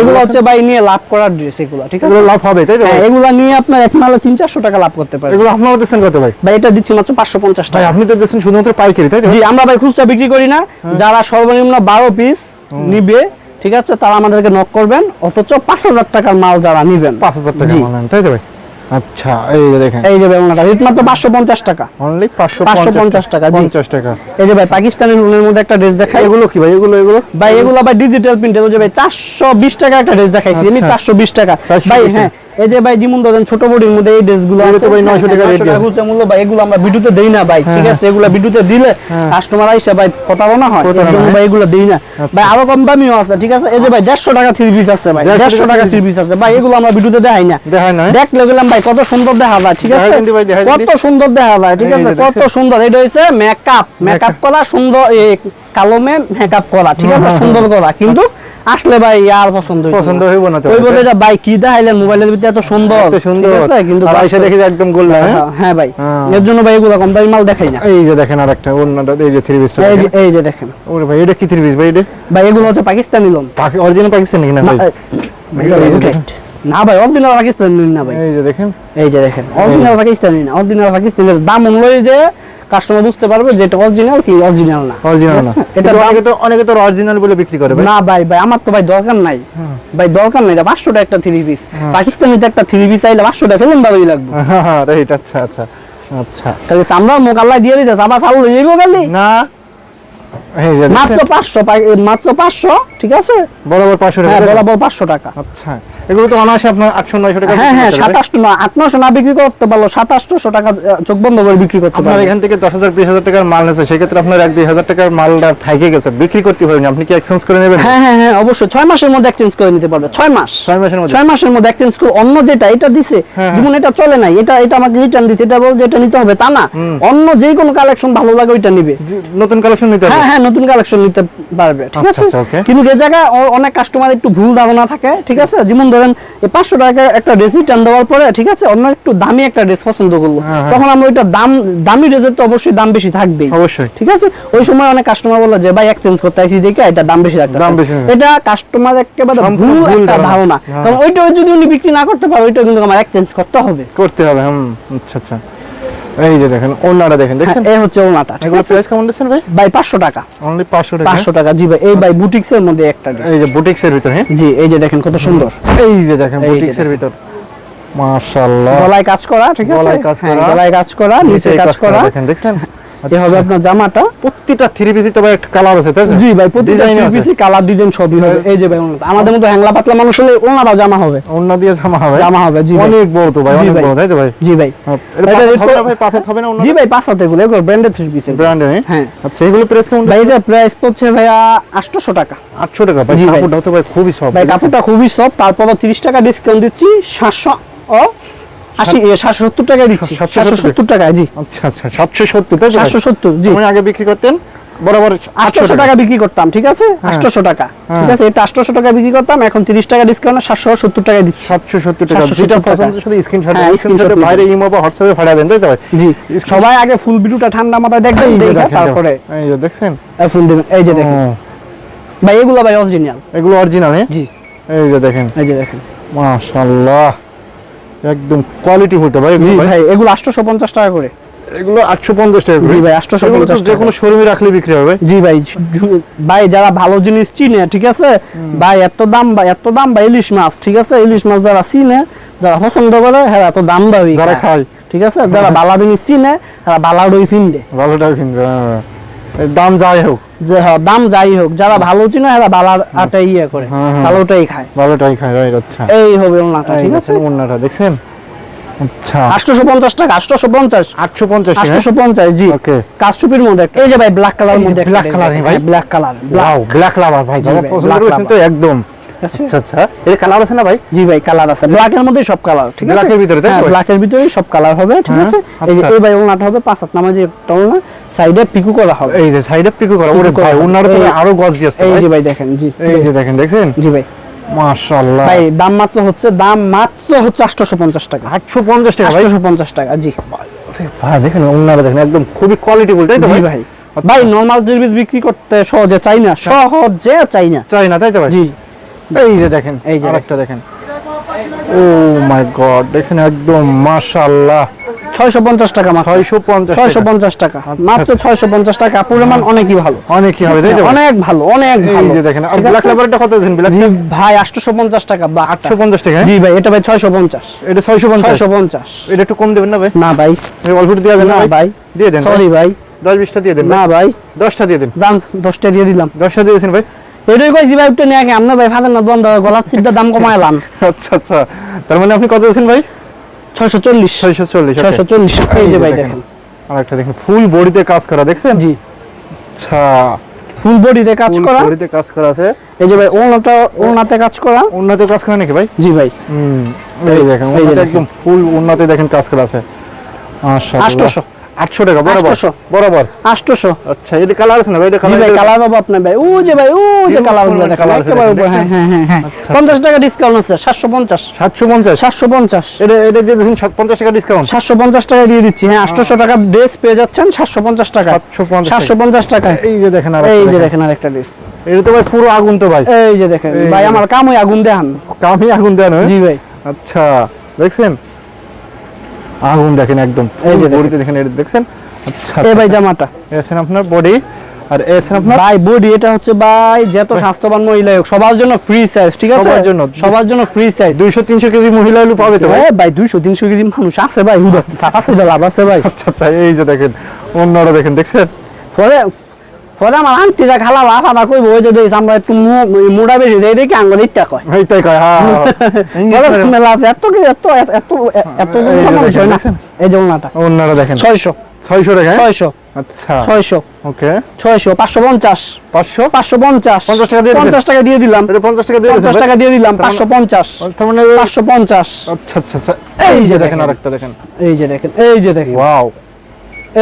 এগুলো হচ্ছে ভাই নিয়ে লাভ করার ড্রেস এগুলো ঠিক আছে? এগুলো লাভ হবে তাই তো হ্যাঁ এগুলো নিয়ে আপনার এক নালে তিন চারশো টাকা লাভ করতে পারবেন এগুলো আপনারা দিচ্ছেন কত ভাই ভাই এটা দিচ্ছি মাত্র পাঁচশো পঞ্চাশ ভাই টাকা আপনি তো দিচ্ছেন শুধুমাত্র পাইকারি তাই তো? জি আমরা ভাই খুচরা বিক্রি করি না। যারা সর্বনিম্ন বারো পিস নিবে ঠিক আছে তারা আমাদেরকে নক করবেন অথচ পাঁচ হাজার টাকার মাল যারা নিবেন। পাঁচ হাজার টাকা মাল নেন, তাই তো ভাই? আচ্ছা এই যে দেখেন। এই যে বেগুনটা রেট মাত্র পাঁচশো পঞ্চাশ টাকা। অনলি পাঁচশো 550 টাকা, জি। পঞ্চাশ টাকা। এই যে ভাই পাকিস্তানি লোনের মধ্যে একটা ড্রেস দেখাই। এগুলো কি ভাই এগুলো এগুলো? ভাই এগুলো ভাই ডিজিটাল প্রিন্ট এগুলো যে ভাই চারশো বিশ টাকা একটা ড্রেস দেখাইছি আমি আচ্ছা। চারশো বিশ টাকা। ভাই হ্যাঁ এই যে ভাই যেমন ধরেন ছোট বডির মধ্যে এই ড্রেসগুলো আছে ভাই 900 টাকা rate আছে। খুচরা মূল্য ভাই এগুলো আমরা ভিডিওতে দেই না ভাই ঠিক আছে? এগুলো ভিডিওতে দিলে কাস্টমার আইসে ভাই প্রতারণা হয়। এর প্রতারণা, জন্য হ্যাঁ। ভাই এগুলো দেই না। আচ্ছা। ভাই আরও কম দামিও আছে ঠিক আছে? এই যে ভাই দেড়শো টাকা থ্রি পিস আছে ভাই 150 টাকা থ্রি পিস আছে। ভাই এগুলো আমরা ভিডিওতে দেখাই না। দেখায় না দেখলে গেলাম ভাই কত সুন্দর দেখা যায় ঠিক আছে? দেখাই দিন দেখাই দিন। কত সুন্দর দেখা যায় ঠিক আছে? কত সুন্দর। এটা হচ্ছে মেকআপ মেকআপ করা সুন্দর এই কালোমে মেকআপ করা ঠিক আছে? সুন্দর করা। কিন্তু আসলে ভাই আর পছন্দ পছন্দ হইব না ওই বলে এটা ভাই কি দেখাইলেন মোবাইলের ভিতরে এত সুন্দর? এত সুন্দর। আছে কিন্তু আর এসে দেখি একদম গোল না হ্যাঁ? হ্যাঁ, হ্যাঁ ভাই। হ্যাঁ। এর জন্য ভাই এগুলো কম দামি মাল দেখাই না। এই যে দেখেন আরেকটা অন্যটা এই যে থ্রি পিসটা এই যে এই যে দেখেন। ওরে ভাই এটা কি থ্রি পিস ভাই এটা? ভাই এগুলো হচ্ছে পাকিস্তানি লোন অরিজিনাল পাকিস্তান নাকি না ভাই? না ভাই অরিজিনাল পাকিস্তানি না ভাই। এই যে দেখেন। এই যে দেখেন। অরিজিনাল পাকিস্তানি না অরিজিনাল পাকিস্তানের দাম অনুযায়ী যে কাস্টমার বুঝতে পারবে যে এটা অরিজিনাল কি অরিজিনাল না। অরিজিনাল না। এটা অনেকে তো অনেকে তো অরিজিনাল বলে বিক্রি করে ভাই। না ভাই ভাই আমার তো ভাই দরকার নাই। ভাই দরকার নাই এটা পাঁচশো টাকা একটা থ্রি পিস পাকিস্তানিতে একটা থ্রি পিস আইলে পাঁচশো টাকা ফেলেন ভালোই লাগবে রাইট আচ্ছা আচ্ছা আচ্ছা। তাহলে আমরা মোকাল্লা দিয়ে দিতে আবার চালু হয়ে যাব খালি। না। মাত্র দেখেন, পাঁচশো পাই- মাত্র পাঁচশো ঠিক আছে? বরাবর পাঁচশো হ্যাঁ টাকা বরাবর পাঁচশো টাকা। আচ্ছা এগুলো তো অনায়াসে আপনার আটশো নয়শো টাকা হ্যাঁ হ্যাঁ বিক্রি করতে পারবে। সাতাশশো না আট না বিক্রি করতে পারল সাতাশশো টাকা চোখ বন্ধ করে বিক্রি করতে আপনার এখান থেকে দশ হাজার বিশ হাজার টাকার মাল আছে সেক্ষেত্রে আপনার এক দুই হাজার টাকার মালটা থাইকে গেছে বিক্রি করতে পারেনি আপনি কি এক্সচেঞ্জ করে নেবেন? হ্যাঁ হ্যাঁ হ্যাঁ অবশ্যই ছয় মাসের মধ্যে এক্সচেঞ্জ করে নিতে পারবে ছয় মাস। ছয় মাসের মধ্যে? ছয় মাসের মধ্যে এক্সচেঞ্জ করে অন্য যেটা এটা দিছে হ্যাঁ, যেমন এটা চলে নাই এটা এটা আমাকে রিটার্ন দিছে এটা বল যে এটা নিতে হবে তা না। অন্য যে কোনো কালেকশন ভালো লাগে ওইটা নিবে। নতুন কালেকশন নিতে হবে। হ্যাঁ হ্যাঁ নতুন কালেকশন নিতে পারবে ঠিক আচ্ছা, আছে? আচ্ছা, কিন্তু যে জায়গায় অনেক কাস্টমার একটু ভুল ধারণা থাকে ঠিক আছে? যেমন ধরেন এই পাঁচশো টাকা একটা ড্রেস রিটার্ন দেওয়ার পরে ঠিক আছে অন্য একটু দামি একটা ড্রেস পছন্দ করল হ্যাঁ, হ্যাঁ। তখন আমরা ওইটা দাম দামি ড্রেসের তো অবশ্যই দাম বেশি থাকবেই অবশ্যই। ঠিক আছে? ওই সময় অনেক কাস্টমার বলে যে ভাই এক্সচেঞ্জ করতে আইসি দেখে এটা দাম বেশি রাখতে। এটা কাস্টমার একেবারে ভুল একটা ধারণা। ধারণা। হ্যাঁ। তখন ওইটা যদি উনি বিক্রি না করতে পারে ওইটা কিন্তু আমার এক্সচেঞ্জ করতে হবে। করতে হবে হুম আচ্ছা আচ্ছা। এই যে দেখেন ওনাটা দেখেন দেখেন এই হচ্ছে ওনাটা এগুলো প্রাইস কেমন দিচ্ছেন ভাই? ভাই পাঁচশো টাকা। অনলি পাঁচশো টাকা পাঁচশো টাকা জি ভাই এই ভাই বুটিক্স এর মধ্যে একটা এই যে বুটিক্সের ভিতর হ্যাঁ? জি এই যে দেখেন কত সুন্দর। এই যে দেখেন বুটিক্স এর বুটিক্সের ভিতর। মাশাআল্লাহ। গলায় কাজ করা ঠিক আছে? গলায় কাজ হ্যাঁ, করা। গলায় কাজ করা নিচে কাজ করা। দেখেন দেখছেন? এ হবে আপনার জামাটা। প্রত্যেকটা থ্রি পিসি তো ভাই একটা কালার আছে তাই জি ভাই প্রতিটা Design পিসি কালার ডিজাইন সবই হবে। এই যে ভাই আমাদের মতো হ্যাংলা পাতলা মানুষ হলে ওনারা জামা হবে। অন্য দিয়ে জামা হবে? জামা হবে জি অনেক বড় তো ভাই অনেক বড় তাই তো ভাই? জি ভাই। হ্যাঁ, এটা এটা হবে ভাই? পাঁচ হাত হবে না জি ভাই পাঁচ হাতে এগুলো এগুলো ব্র্যান্ডেড থ্রি পিস ব্র্যান্ডে হ্যাঁ। আচ্ছা এগুলো প্রেস কেমন ভাই এটা প্রাইস পড়ছে ভাইয়া আটশোশো টাকা। আটশো টাকা ভাই কাপড়টা তো ভাই খুবই ভাই কাপড়টা খুবই সব তারপর তিরিশ টাকা ডিসকাউন্ট দিচ্ছি সাতশো ও টাকায় দিচ্ছি। সাতশো সাতশো সত্তর টাকায় জি। আচ্ছা আচ্ছা সাতশো সত্তর তাই তো ভাই? জি। আগে বিক্রি করতেন বরাবর আটশোশো টাকা। বিক্রি করতাম ঠিক আছে? আটশোশো টাকা ঠিক আছে? এটা আটশোশো টাকা বিক্রি করতাম এখন তিরিশ টাকা ডিসকাউন্ট সাতশো সত্তর টাকায় দিচ্ছি। সাতশো সত্তর টাকা। যেটা টাকা। সাথে স্ক্রিনশট হ্যাঁ, বাইরে ইমো বা হোয়াটসঅ্যাপে পাঠিয়ে দেন তাই জি। সবাই আগে ফুল ভিডিওটা ঠান্ডা মাথায় দেখবেন দেখে তারপরে এই যে দেখছেন? ফুল দিবেন। এই যে দেখেন। ভাই এগুলো ভাই অরিজিনাল এগুলো অরিজিনাল হ্যাঁ? জি। এই যে দেখেন। এই যে দেখেন। মাশাআল্লাহ। একদম কোয়ালিটি ফুলটা ভাই জি ভাই এগুলো আটশোশো পঞ্চাশ টাকা করে। এগুলো 850 টাকা করে। জি ভাই, 850 এগুলো তো টাকা। যে কোনো শোরুমে রাখলে বিক্রি হবে। জি ভাই ভাই যারা ভালো জিনিস চিনে ঠিক আছে? ভাই এত দাম বা এত দাম বা ইলিশ মাছ ঠিক আছে? ইলিশ মাছ যারা চিনে যারা পছন্দ করে হ্যাঁ এত দাম দাবি যারা খায়। ঠিক আছে? যারা বালা জিনিস চিনে তারা বালা ডই ফিনবে। ভালোটা কিনবে হ্যাঁ। দাম যাই হোক। যে হ্যাঁ দাম যাই হোক যারা ভালো চিনে আটা ইয়ে করে হ্যাঁ, হ্যাঁ। ভালোটাই খায়। ভালোটাই খায় রাইট আচ্ছা। এই হবে ওনাটা ঠিক আছে? দেখছেন? আচ্ছা। আটশোশো পঞ্চাশ টাকা আটশোশো পঞ্চাশ। 850 টাকা আটশোশো পঞ্চাশ জি। ওকে। কাস্টুপির মধ্যে এই যে ভাই ব্ল্যাক কালার মধ্যে black colour, ভাই? Black colour wow black lover ভাই যারা পছন্দ করেছেন তো একদম। আচ্ছা আচ্ছা। এর কালার আছে না ভাই? জি ভাই কালার আছে। ব্ল্যাকের মধ্যে সব কালার ঠিক আছে? Black এর ভিতরে, তাই? ব্ল্যাকের সব কালার হবে ঠিক আছে? এই যে। এই ভাই ওনাটা হবে পাঁচ হাত নামাজে একটা ওনা সাইডে পিকু করা হবে। এই যে সাইডে পিকো করা ওরে ভাই ওনার তো আরও গর্জিয়াস এই যে ভাই দেখেন জি। এই যে দেখেন দেখছেন? জি ভাই। মাশাআল্লাহ। ভাই দাম মাত্র হচ্ছে দাম মাত্র হচ্ছে আটশোশো পঞ্চাশ টাকা। 850 টাকা ভাই? আটশোশো পঞ্চাশ টাকা জি। ভাই দেখেন ওনারা দেখেন একদম খুবই কোয়ালিটি বল তাই তো জি ভাই? ভাই। নর্মাল জিনিস বিক্রি করতে সহজে চাই না সহজে চাই না। চাই না তাই তো ভাই? জি। এই যে দেখেন এই যে আরেকটা দেখেন। ও মাই গড দেখছেন একদম মাশাআল্লাহ। ছয়শো পঞ্চাশ টাকা মাত্র। 650 ছয়শো পঞ্চাশ টাকা। মাত্র ছয়শো পঞ্চাশ টাকা। পরিমাণ অনেকই ভালো। অনেক হবে ভাই? অনেক ভালো অনেক ভালো। দেখেন ব্ল্যাক লেবারটা কত দেন? ব্ল্যাক ভাই আটশো পঞ্চাশ টাকা বা 850 টাকা হ্যাঁ? জি ভাই এটা ভাই ছয়শো পঞ্চাশ। এটা 650 ছয়শো পঞ্চাশ। এটা একটু কম দেবেন না ভাই? না ভাই। অল্প দিয়ে দেন না ভাই? দিয়ে দেন সরি ভাই। 10 20টা দিয়ে দেন না ভাই। 10টা দিয়ে দেন। দশটা দিয়ে দিলাম। 10টা দিয়ে দিয়েছেন ভাই? এটাই কইছি ভাই একটু নিয়ে আপনার ভাই ফাদার না দ্বন্দ্ব গলার সিটটা দাম কমাইলাম। আচ্ছা আচ্ছা। তার মানে আপনি কত দিয়েছেন ভাই? ছয়শো চল্লিশ। 640 ছয়শো চল্লিশ। এই যে ভাই দেখেন আর দেখেন ফুল বডিতে কাজ করা দেখছেন? জি। আচ্ছা। ফুল বডিতে কাজ করা। বডিতে কাজ করা আছে। এই যে ভাই ওনাটা ওনাতে কাজ করা। উন্নত কাজ করা নাকি ভাই? জি ভাই। হুম এই দেখেন। একদম ফুল উন্নতে দেখেন কাজ করা আছে। আচ্ছা 800 800 টাকা বরাবর। 800 বরাবর। আচ্ছা এটা কালার আছে না ভাই এটা জি ভাই কালার আপনার ভাই। ও যে ভাই ও যে কালারগুলো দেখা colour আছে একেবারে দেখেন, উপর, হ্যাঁ হ্যাঁ হ্যাঁ আচ্ছা। টাকা ডিসকাউন্ট আছে সাতশো পঞ্চাশ। 750 সাতশো পঞ্চাশ। এটা এটা দিয়ে দিন 50 টাকা ডিসকাউন্ট সাতশো পঞ্চাশ টাকা দিয়ে দিচ্ছি হ্যাঁ আটশোশো টাকা ড্রেস পেয়ে যাচ্ছেন সাতশো পঞ্চাশ টাকা। 750 সাতশো পঞ্চাশ টাকায়। এই যে দেখেন আর এই যে দেখেন। দেখেন একটা ড্রেস এটা তো ভাই পুরো আগুন তো ভাই। এই যে দেখেন ভাই আমার কাম ওই আগুন দেখান কামি আগুন দেন জি ভাই। আচ্ছা দেখছেন? আগুন দেখেন একদম। এই যে বডিতে দেখেন। এটা দেখছেন? আচ্ছা এই ভাই জামাটা। এসেন আপনার বডি আর এসেন আপনার? ভাই বডি এটা হচ্ছে ভাই যত স্বাস্থ্যবান মহিলা হোক সবার জন্য ফ্রি সাইজ ঠিক আছে? সবার জন্য। সবার জন্য ফ্রি সাইজ 200 300 কেজি মহিলা হলে পাবে তো ভাই? ভাই 200 300 কেজি মানুষ আছে ভাই হুদা ফাঁকা আছে লাভ আছে ভাই। আচ্ছা আচ্ছা এই যে দেখেন অন্যরা দেখেন দেখছেন? পরে পরে আমার আন্টিরা খালা লাফাদা কইব ওই যে দেখ আমরা একটু মোটা বেশি দেই দেখি আঙ্গুল ইচ্ছা কয়। এইটাই কয় হ্যাঁ পরে মেলা আছে এত কি এত এত এত এই যে মানুষ না? এই যে ওনাটা। অন্যরা দেখেন। ছয়শো। 600 টাকা হ্যাঁ? ছয়শো। আচ্ছা। ছয়শো। ওকে। ছয়শো পাঁচশো পঞ্চাশ। 500 পাঁচশো পঞ্চাশ। 50 টাকা দিয়ে দিবেন? পঞ্চাশ টাকা দিয়ে দিলাম। এটা 50 টাকা দিয়ে টাকা দিলাম তার পাঁচশো পঞ্চাশ। তার মানে পাঁচশো পঞ্চাশ। আচ্ছা আচ্ছা আচ্ছা। এই যে দেখেন। দেখেন। আরেকটা দেখেন। এই যে দেখেন এই যে দেখেন। ওয়াও।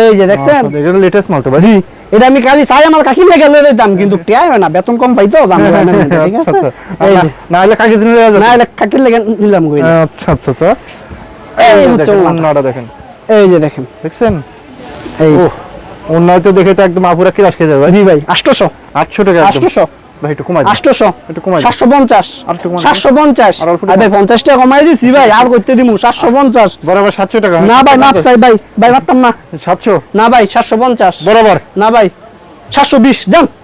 এই যে দেখছেন? এটা লেটেস্ট মাল তো ভাই। জি। এটা আমি কালি চাই আমার কাকি লেগে লয়ে দিতাম কিন্তু টেয়াই হয় না বেতন কম পাইতো দাম (laughs) ঠিক আচ্ছা আছে আচ্ছা না- হলে কাকি জেনে যাবে। না হলে কাকির লেগে নিলাম কই আচ্ছা আচ্ছা আচ্ছা। এই হচ্ছে অন্যটা দেখেন এই যে দেখেন। দেখছেন? এই ও অন্যায় তো দেখে তো একদম আপুরা কিরাস খেয়ে যাবে জি ভাই আটশোশো। 800 টাকা একদম। আটশোশো। ভাই একটু কমাই দিন। আটশোশো। একটু কমাই দিন। সাতশো পঞ্চাশ। আর একটু কমাই ভাই টাকা কমাই দিছি ভাই আর করতে দিমু সাতশো পঞ্চাশ। বরাবর 700 টাকা না ভাই মাপ চাই ভাই। ভাই মারতাম না। 700 না ভাই সাতশো পঞ্চাশ। বরাবর? না ভাই সাতশো বিশ যান দিয়ে আমাদের দেবেন। থাকলে আমার সাতশো বিশ 720 টাকা?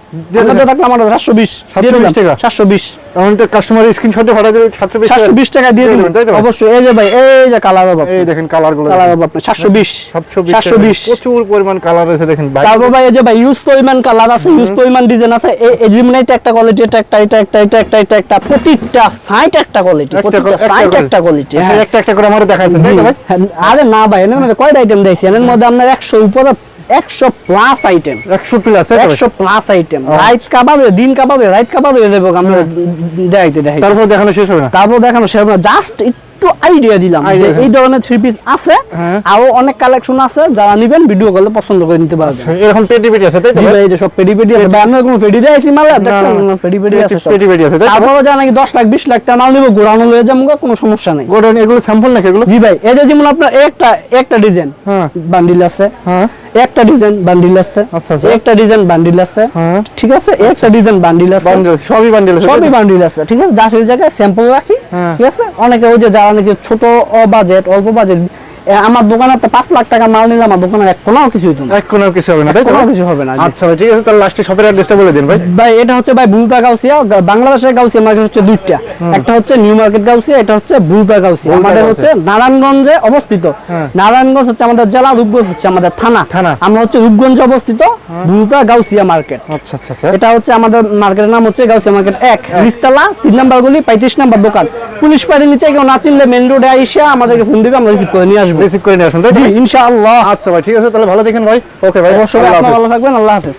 একটা কোয়ালিটি এটা একটা এটা একটা এটা একটা এটা একটা প্রতিটা সাইট একটা কোয়ালিটি প্রতিটা সাইট একটা কোয়ালিটি আচ্ছা, হ্যাঁ। একটা একটা করে আমার দেখাচ্ছেন হ্যাঁ, আরে না ভাই এর মধ্যে কয়টা আইটেম দিয়েছি? এর মধ্যে আপনার একশো উপরে একশো প্লাস আইটেম একশো প্লাস একশো প্লাস আইটেম রাইট কাবাবে দিন কাবাবে রাইট কাবাবে দেবো আমরা দেখাইতে দেখাইতে। তারপর দেখানো শেষ হবে তারপর দেখানো সেরকম জাস্ট একটু আইডিয়া দিলাম যে এই ধরনের থ্রি পিস আছে হ্যাঁ। আরও অনেক কালেকশন আছে যারা নিবেন ভিডিও কলে পছন্দ করে নিতে পারবেন। এরকম পেটি পেটি আছে তাই ভাই? ভাই এই যে সব পেডি পেডি আছে। আপনার কোনো পেডি দিয়ে আইছি মালে? দেখছেন না, না। পেডি পেডি আছে পেটি পেটি আছে তারপরে যা নাকি দশ লাখ বিশ লাখ টাকা মাল নিবো লয়ে যাব কোনো সমস্যা নেই। গোডাউন এগুলো স্যাম্পল নাকি এগুলো? জি ভাই এই যে যেমন আপনার একটা একটা ডিজাইন হ্যাঁ। বান্ডিল আছে। হ্যাঁ। একটা ডিজাইন বান্ডিল আছে। আচ্ছা, আচ্ছা। একটা ডিজাইন বান্ডিল আছে। হ্যাঁ। ঠিক আছে? একটা ডিজাইন বান্ডিল আছে। সবই বান্ডিল আছে সবই বান্ডিল আছে। ঠিক আছে? যা সেই জায়গায় স্যাম্পল রাখি। হ্যাঁ। ঠিক আছে? অনেকে ওই যে যারা নাকি ছোট বাজেট অল্প বাজেট আমার দোকানে তো পাঁচ লাখ টাকা মাল নিলে আমার দোকানে এক কোনাও কিছু হইতো না। এক কোনো কিছু হবে না তাই তো? কোনো কিছু হবে না আচ্ছা ভাই ঠিক আছে তাহলে লাস্টে শপের অ্যাড্রেসটা বলে দিন ভাই। ভাই এটা হচ্ছে ভাই বুলতা গাউসিয়া বাংলাদেশের গাউসিয়া মার্কেট হচ্ছে দুইটা। একটা হচ্ছে নিউ মার্কেট গাউসিয়া এটা হচ্ছে বুলতা গাউসিয়া। আমাদের হচ্ছে নারায়ণগঞ্জে অবস্থিত। নারায়ণগঞ্জ হচ্ছে আমাদের জেলা রূপগঞ্জ হচ্ছে আমাদের থানা। থানা। আমরা হচ্ছে রূপগঞ্জে অবস্থিত বুলতা গাউসিয়া মার্কেট। আচ্ছা আচ্ছা আচ্ছা। এটা হচ্ছে আমাদের মার্কেটের নাম হচ্ছে গাউসিয়া মার্কেট এক। নিস্তালা তিন নাম্বার গলি পঁয়ত্রিশ নাম্বার দোকান। পুলিশ পাড়ির নিচে কেউ না চিনলে মেন রোডে আইসা আমাদেরকে ফোন দিবে আমরা রিসিভ করে নিয়ে আসব। বেসিক করে নিয়ে আসুন তাই জি ইনশাআল্লাহ। আচ্ছা ভাই ঠিক আছে তাহলে ভালো দেখেন ভাই। ওকে ভাই অবশ্যই আপনারা ভালো থাকবেন আল্লাহ হাফেজ।